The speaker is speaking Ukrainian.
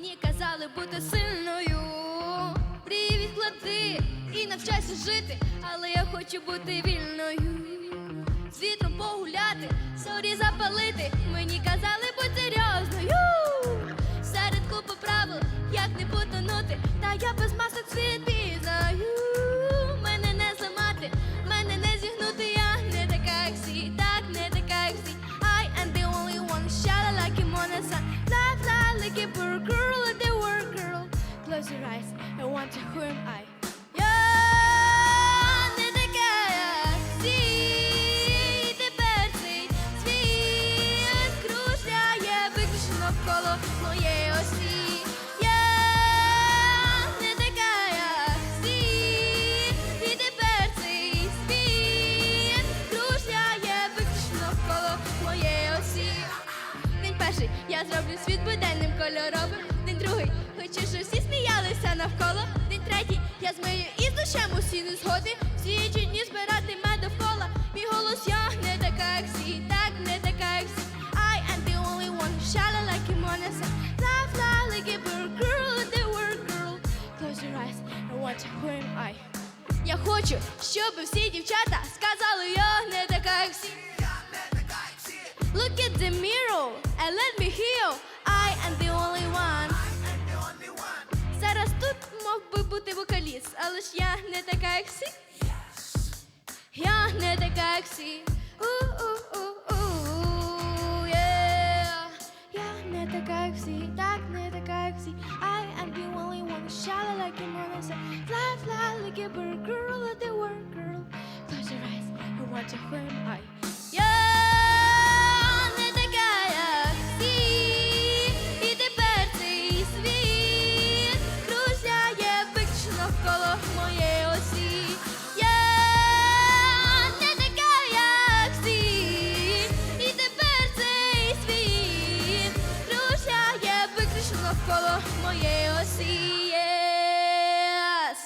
казали бути сильною. Мрії відклади і навчайся жити, але я хочу бути вільною. З вітром погуляти, сорі запалити. Мені казали будь серйозною. Серед купи правил, як не потонути, та я без масок світ пізнаю. Мене не зламати, мене не зігнути, я не така, як всі, Close your eyes, want to who am I? Я не така, всі, тепер цей світ кружляє виключно навколо моєї осі. Я не така, як і тепер цей світ кружляє виключно навколо моєї осі. День перший я зроблю світ буденним кольоровим. День другий хочу, щоб всі сміялися навколо. День третій я змию із душем усі незгоди. Всі інші дні збирати мед довкола. Мій голос я не така, як всі, так не така, як всі. I am the only one who shine like a Mona Lisa. Fly, fly like a bird, girl, the world girl. Close your eyes, want to who am I? Я хочу, щоб всі дівчата сказали, я не така, як всі. Look at the mirror and let me heal. вокаліст, але ж я не така, як всі. Я не така, як всі. У-у-у-у, yeah. Я не така, як всі, так не така, як всі. I am the only one who shine like a Mona Lisa. Fly, fly like a bird, girl, like the world girl. Close your eyes, I want to who am I? навколо моєї осі. Yes.